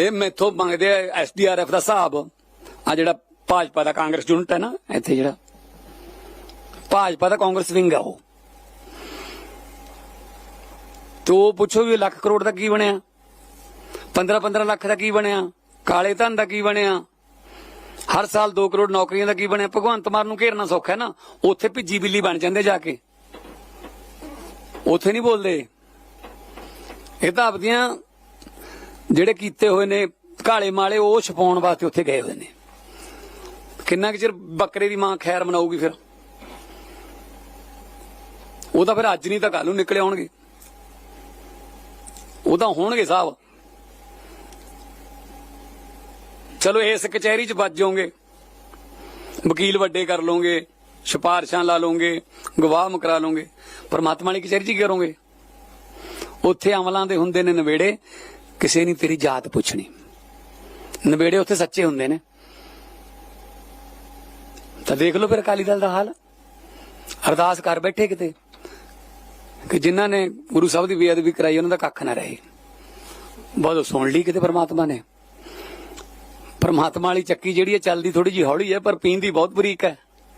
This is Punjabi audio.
ਇਹ ਮੈਥੋਂ ਮੰਗਦੇ ਆ ਐਸਡੀਆਰਐਫ ਦਾ ਹਿਸਾਬ। ਆ ਜਿਹੜਾ ਭਾਜਪਾ ਦਾ ਕਾਂਗਰਸ ਯੂਨਿਟ ਹੈ ਨਾ, ਇੱਥੇ ਜਿਹੜਾ ਭਾਜਪਾ ਦਾ ਕਾਂਗਰਸ ਵਿੰਗ ਆ ਉਹ। ਤੋ ਪੁੱਛੋ ਵੀ ਲੱਖ ਕਰੋੜ ਦਾ ਕੀ ਬਣਿਆ? 15 15 ਲੱਖ ਦਾ ਕੀ ਬਣਿਆ? ਕਾਲੇ ਧਨ ਦਾ ਕੀ ਬਣਿਆ? ਹਰ ਸਾਲ 2 ਕਰੋੜ ਨੌਕਰੀਆਂ ਦਾ ਕੀ ਬਣਿਆ? ਭਗਵੰਤ ਮਾਨ ਨੂੰ ਘੇਰਨਾ ਸੌਖਾ ਹੈ ਨਾ। ਉੱਥੇ ਭਿੱਜੀ ਬਿੱਲੀ ਬਣ ਜਾਂਦੇ ਜਾ ਕੇ। ਉੱਥੇ ਨਹੀਂ ਬੋਲਦੇ। ਇਹ ਤਾਂ ਆਪਦੀਆਂ ਜਿਹੜੇ ਕੀਤੇ ਹੋਏ ਨੇ ਕਾਲੇ ਮਾਲੇ, ਉਹ ਛਪਾਉਣ ਵਾਸਤੇ ਉੱਥੇ ਗਏ ਹੋਏ ਨੇ। ਕਿੰਨਾ ਕੁ ਚਿਰ ਬੱਕਰੇ ਦੀ ਮਾਂ ਖੈਰ ਮਨਾਊਗੀ ਫਿਰ? ਉਹ ਤਾਂ ਫਿਰ ਅੱਜ ਨਹੀਂ ਤਾਂ ਕੱਲ ਨੂੰ ਨਿਕਲੇ ਆਉਣਗੇ। ਉਹ ਤਾਂ ਹੋਣਗੇ ਸਾਹਿਬ ਚਲੋ ਇਸ ਕਚਹਿਰੀ 'ਚ ਵੱਜ ਜਾਓਗੇ। ਵਕੀਲ ਵੱਡੇ ਕਰ ਲਓਗੇ, ਸਿਫਾਰਸ਼ਾਂ ਲਾ ਲਓਗੇ, ਗਵਾਹ ਮਕਰਾ ਲਓਗੇ। ਪਰਮਾਤਮਾ ਵਾਲੀ ਕਚਹਿਰੀ 'ਚ ਕੀ ਕਰੋਗੇ? ਉੱਥੇ ਅਮਲਾਂ ਦੇ ਹੁੰਦੇ ਨੇ ਨਵੇੜੇ। ਕਿਸੇ ਨੇ ਤੇਰੀ ਜਾਤ ਪੁੱਛਣੀ। ਨਵੇੜੇ ਉੱਥੇ ਸੱਚੇ ਹੁੰਦੇ ਨੇ। ਤਾਂ ਦੇਖ ਲਓ ਫਿਰ ਅਕਾਲੀ ਦਲ ਦਾ ਹਾਲ। ਅਰਦਾਸ ਕਰ ਬੈਠੇ ਕਿਤੇ। ਕਿ ਜਿਨ੍ਹਾਂ ਨੇ ਗੁਰੂ ਸਾਹਿਬ ਦੀ ਬੇਅਦਬੀ ਕਰਾਈ, ਉਹਨਾਂ ਦਾ ਕੱਖ ਨਾ ਰਹੇ। ਬਹੁਤ ਸੁਣ ਲਈ ਕਿਤੇ ਪਰਮਾਤਮਾ ਨੇ। ਪਰਮਾਤਮਾ ਵਾਲੀ ਚੱਕੀ ਜਿਹੜੀ ਹੈ ਚੱਲਦੀ ਥੋੜੀ ਜਿਹੀ ਹੌਲੀ ਹੈ, ਪਰ ਪੀਂਦੀ ਬਹੁਤ ਬਰੀਕ ਹੈ।